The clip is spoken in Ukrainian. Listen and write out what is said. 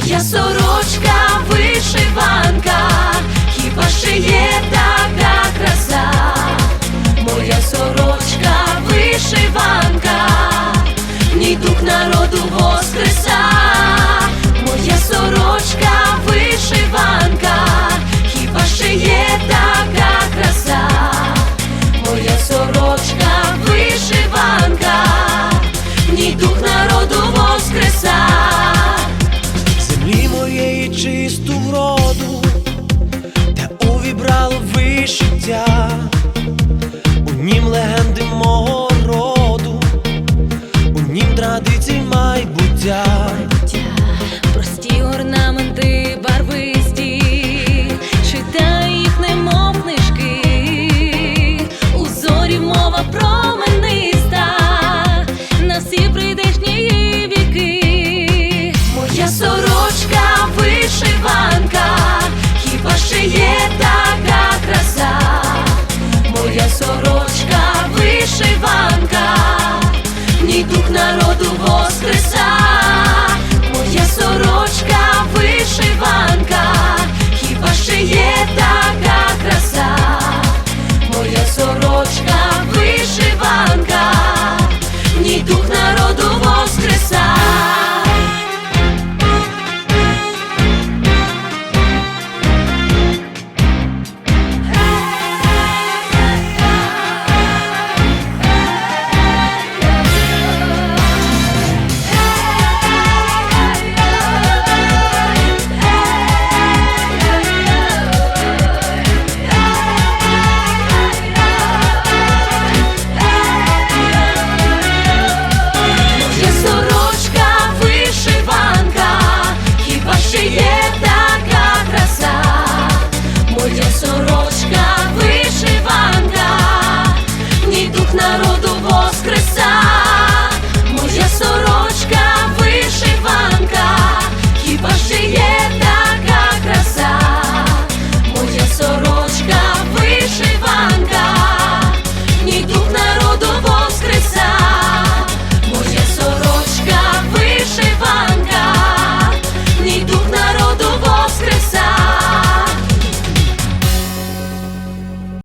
Моя сорочка вишиванка, хіба ще є землі чисту вроду, те увібрало вишиття, у нім легенди мого